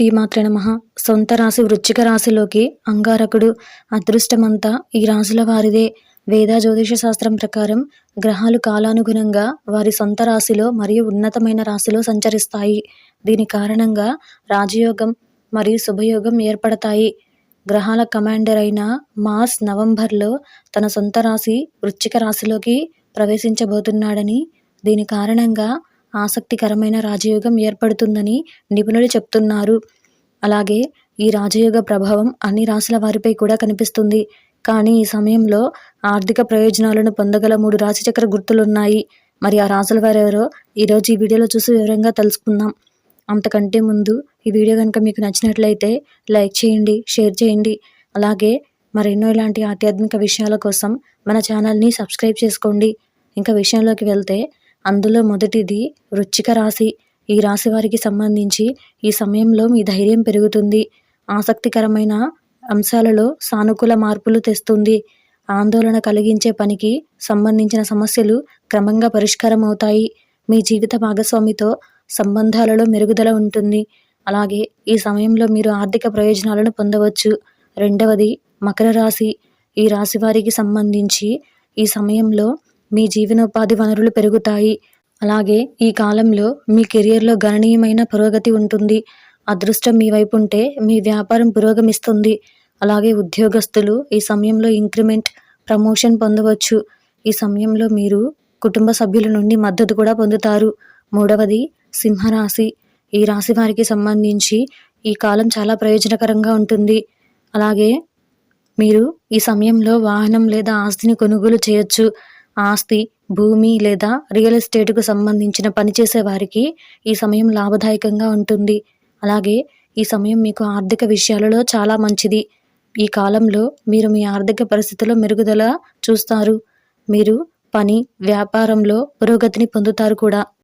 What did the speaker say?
శ్రీమాత్రే నమ. సొంత రాశి వృచ్చిక రాశిలోకి అంగారకుడు అదృష్టమంతా ఈ రాశుల వారిదే. వేద జ్యోతిష శాస్త్రం ప్రకారం గ్రహాలు కాలానుగుణంగా వారి సొంత రాశిలో మరియు ఉన్నతమైన రాశిలో సంచరిస్తాయి. దీని కారణంగా రాజయోగం మరియు శుభయోగం ఏర్పడతాయి. గ్రహాల కమాండర్ అయిన మార్స్ నవంబర్లో తన సొంత రాశి వృచ్చిక రాశిలోకి ప్రవేశించబోతున్నాడని దీని కారణంగా ఆసక్తికరమైన రాజయోగం ఏర్పడుతుందని నిపుణులు చెప్తున్నారు. అలాగే ఈ రాజయోగ ప్రభావం అన్ని రాశుల వారిపై కూడా కనిపిస్తుంది. కానీ ఈ సమయంలో ఆర్థిక ప్రయోజనాలను పొందగల మూడు రాశిచక్ర గుర్తులున్నాయి. మరి ఆ రాశుల వారెవరో ఈరోజు ఈ వీడియోలో చూసి వివరంగా తెలుసుకుందాం. అంతకంటే ముందు ఈ వీడియో కనుక మీకు నచ్చినట్లయితే లైక్ చేయండి షేర్ చేయండి. అలాగే మరెన్నో ఇలాంటి ఆధ్యాత్మిక విషయాల కోసం మన ఛానల్ని సబ్స్క్రైబ్ చేసుకోండి. ఇంకా విషయంలోకి వెళ్తే అందులో మొదటిది వృచ్చిక రాశి. ఈ రాశి వారికి సంబంధించి ఈ సమయంలో మీ ధైర్యం పెరుగుతుంది. ఆసక్తికరమైన అంశాలలో సానుకూల మార్పులు తెస్తుంది. ఆందోళన కలిగించే పనికి సంబంధించిన సమస్యలు క్రమంగా పరిష్కారం అవుతాయి. మీ జీవిత భాగస్వామితో సంబంధాలలో మెరుగుదల ఉంటుంది. అలాగే ఈ సమయంలో మీరు ఆర్థిక ప్రయోజనాలను పొందవచ్చు. రెండవది మకర రాశి. ఈ రాశి వారికి సంబంధించి ఈ సమయంలో మీ జీవనోపాధి వనరులు పెరుగుతాయి. అలాగే ఈ కాలంలో మీ కెరియర్లో గణనీయమైన పురోగతి ఉంటుంది. అదృష్టం మీ వైపు ఉంటే మీ వ్యాపారం పురోగమిస్తుంది. అలాగే ఉద్యోగస్తులు ఈ సమయంలో ఇంక్రిమెంట్ ప్రమోషన్ పొందవచ్చు. ఈ సమయంలో మీరు కుటుంబ సభ్యుల నుండి మద్దతు కూడా పొందుతారు. మూడవది సింహరాశి. ఈ రాశి వారికి సంబంధించి ఈ కాలం చాలా ప్రయోజనకరంగా ఉంటుంది. అలాగే మీరు ఈ సమయంలో వాహనం లేదా ఆస్తిని కొనుగోలు చేయొచ్చు. ఆస్తి భూమి లేదా రియల్ ఎస్టేట్కు సంబంధించిన పనిచేసే వారికి ఈ సమయం లాభదాయకంగా ఉంటుంది. అలాగే ఈ సమయం మీకు ఆర్థిక విషయాలలో చాలా మంచిది. ఈ కాలంలో మీరు మీ ఆర్థిక పరిస్థితిలో మెరుగుదల చూస్తారు. మీరు పని వ్యాపారంలో పురోగతిని పొందుతారు కూడా.